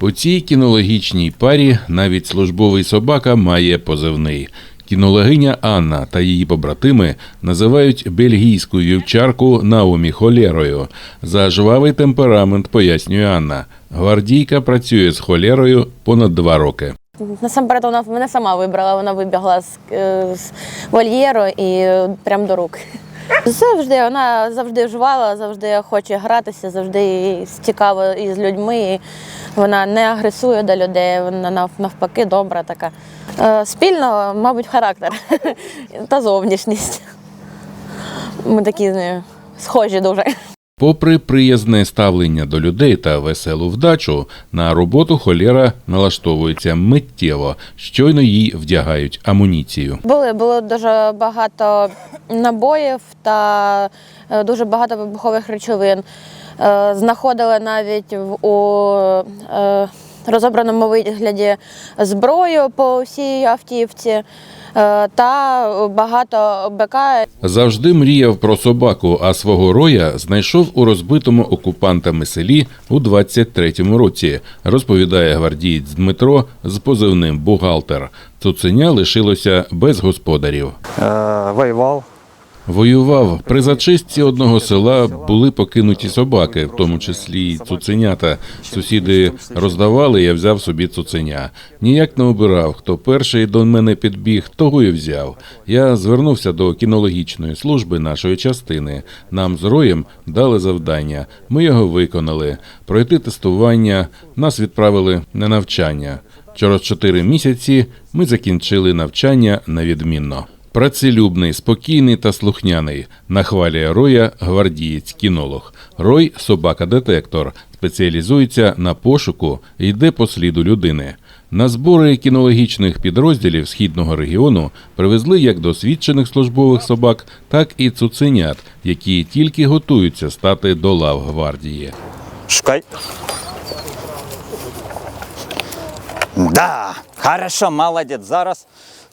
У цій кінологічній парі навіть службовий собака має позивний. Кінологиня Анна та її побратими називають бельгійську вівчарку Наумі холерою. За жвавий темперамент пояснює Анна. Гвардійка працює з холерою понад два роки. Насамперед вона мене сама вибрала, вона вибігла з, е, з вольєру і е, прям до рук. Завжди вона завжди жвала, завжди хоче гратися, завжди цікаво із людьми. І Вона не агресує до людей, вона навпаки добра така. Е, Спільно, мабуть, характер та зовнішність. Ми такі з нею схожі дуже. Попри приязне ставлення до людей та веселу вдачу, на роботу холєра налаштовується миттєво, щойно їй вдягають амуніцію. Були було дуже багато набоїв та е, дуже багато вибухових речовин. Е, Знаходили навіть у е, розобраному вигляді зброю по всій автівці е, та багато БК. Завжди мріяв про собаку, а свого роя знайшов у розбитому окупантами селі у 23-му році, розповідає гвардієць Дмитро з позивним бухгалтер. Цуценя лишилося без господарів. Е, воював. Воював при зачистці одного села були покинуті собаки, в тому числі й цуценята. Сусіди роздавали, я взяв собі цуценя. Ніяк не обирав, хто перший до мене підбіг, того і взяв. Я звернувся до кінологічної служби нашої частини. Нам з роєм дали завдання. Ми його виконали. Пройти тестування. Нас відправили на навчання. Через чотири місяці ми закінчили навчання на відмінно. Працелюбний, спокійний та слухняний. Нахвалює Роя гвардієць-кінолог. Рой собака-детектор. Спеціалізується на пошуку і йде по сліду людини. На збори кінологічних підрозділів східного регіону привезли як досвідчених службових собак, так і цуценят, які тільки готуються стати до лав гвардії. Шукай. Да, хорошо, молодець. Зараз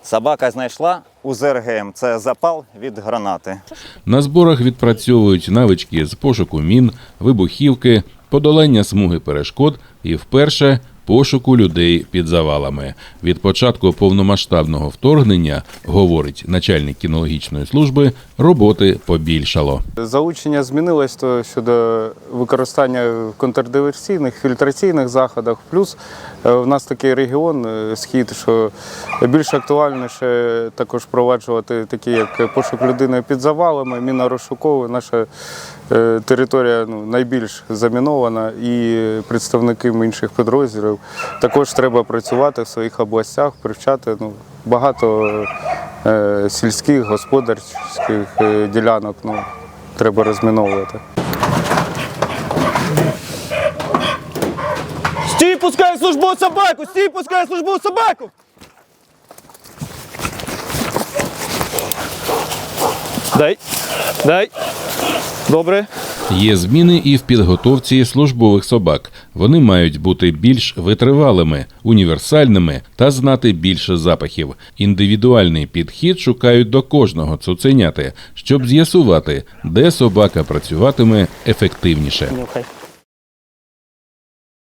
собака знайшла УЗРГМ. Це запал від гранати. На зборах відпрацьовують навички з пошуку мін, вибухівки, подолання смуги перешкод і вперше пошуку людей під завалами. Від початку повномасштабного вторгнення, говорить начальник кінологічної служби, роботи побільшало. Залучення змінилось то щодо використання в контрдиверсійних фільтраційних заходах. Плюс е, в нас такий регіон, е, схід, що більш актуальніше також впроваджувати такі, як пошук людини під завалами, мінно-розшуковий. Наша е, територія ну, найбільш замінована і представники інших підрозділів. Також треба працювати в своїх областях, привчати ну, багато е, сільських господарських е, ділянок ну, треба розміновувати. Стій, пускай службу собаку! Стій, пускай службу собаку! Дай. Дай. Добре. Є зміни і в підготовці службових собак. Вони мають бути більш витривалими, універсальними та знати більше запахів. Індивідуальний підхід шукають до кожного цуценяти, щоб з'ясувати, де собака працюватиме ефективніше. Нюхай.